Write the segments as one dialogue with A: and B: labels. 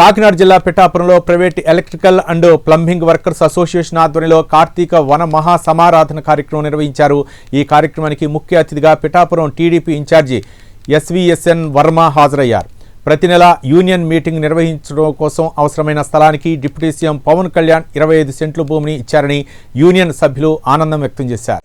A: కాకినాడ జిల్లా పిఠాపురంలో private electrical and plumbing workers association ఆధ్వర్యంలో కార్తీక వన మహా సమారాధన కార్యక్రమం నిర్వహించారు. ఈ కార్యక్రమానికి ముఖ్య అతిథిగా Pithapuram TDP incharge SVSN Varma హాజరయ్యారు. ప్రతి నెల యూనియన్ మీటింగ్ నిర్వహించడం కోసం అవసరమైన స్థలానికి డిప్యూటీ సీఎం పవన్ కళ్యాణ్ ఇరవై ఐదు సెంట్ల భూమిని ఇచ్చారని యూనియన్ సభ్యులు ఆనందం వ్యక్తం చేశారు.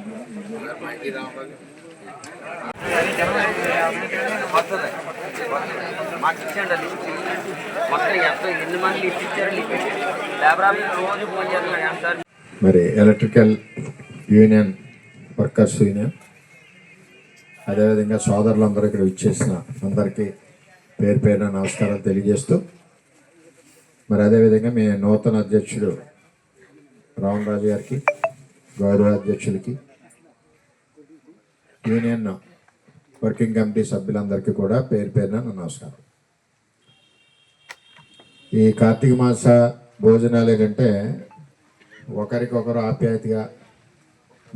B: మాకు ఇచ్చేయండి అది మొత్తం ఎంత ఎన్ని మంది లిస్ట్ ఇచ్చారు లిస్ట్ లేబర్ ఆఫీస్ రోజు ఫోన్ చేస్తున్నాడు సార్
C: మరి ఎలక్ట్రికల్ యూనియన్ వర్కర్స్ యూనియన్ అదేవిధంగా సోదరులందరూ ఇక్కడ ఇచ్చేసిన అందరికీ పేరు పేరున నమస్కారాలు తెలియజేస్తూ మరి అదేవిధంగా మీ నూతన అధ్యక్షుడు రావణ్ గారికి గౌరవ అధ్యక్షులకి యూనియన్ వర్కింగ్ కమిటీ సభ్యులందరికీ కూడా పేరు పేరున నమస్కారం. ఈ కార్తీక మాస భోజనాలు ఏంటంటే ఒకరికొకరు ఆప్యాయతగా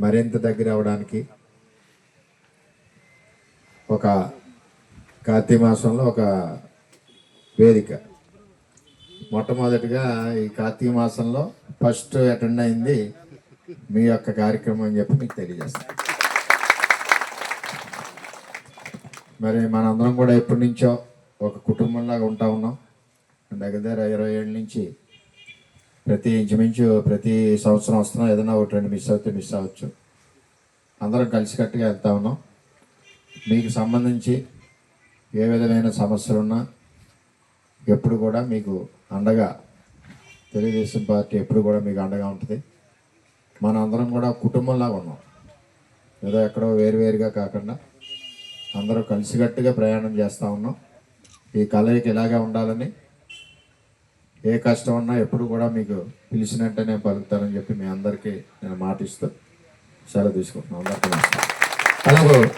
C: మరింత దగ్గర అవడానికి ఒక కార్తీక మాసంలో ఒక వేదిక. మొట్టమొదటిగా ఈ కార్తీక మాసంలో ఫస్ట్ అటెండ్ అయింది మీ యొక్క కార్యక్రమం అని చెప్పి మీకు తెలియజేస్తాను. మరి మనందరం కూడా ఎప్పటి నుంచో ఒక కుటుంబంలాగా ఉంటా ఉన్నాం. దగ్గర దగ్గర ఇరవై ఏళ్ళ నుంచి ప్రతి ఇంచుమించు ప్రతి సంవత్సరం వస్తున్నాం ఏదైనా ఒకటి రెండు మిస్ అవుతే మిస్ అవ్వచ్చు. అందరం కలిసికట్టుగా వెళ్తా ఉన్నాం. మీకు సంబంధించి ఏ విధమైన సమస్యలు ఉన్నా ఎప్పుడు కూడా మీకు అండగా తెలుగుదేశం పార్టీ ఎప్పుడు కూడా మీకు అండగా ఉంటుంది. మన అందరం కూడా కుటుంబంలాగా ఉన్నాం. ఏదో ఎక్కడో వేరువేరుగా కాకుండా అందరూ కలిసికట్టుగా ప్రయాణం చేస్తూ ఉన్నాం. ఈ కలయిక ఇలాగే ఉండాలని ఏ కష్టం ఉన్నా ఎప్పుడు కూడా మీకు పిలిచినట్టనే పలుకుతారని చెప్పి మీ అందరికీ నేను మాటిస్తూ సెలవు తీసుకుంటున్నాను. అందరికీ నమస్కారం. అలాగే.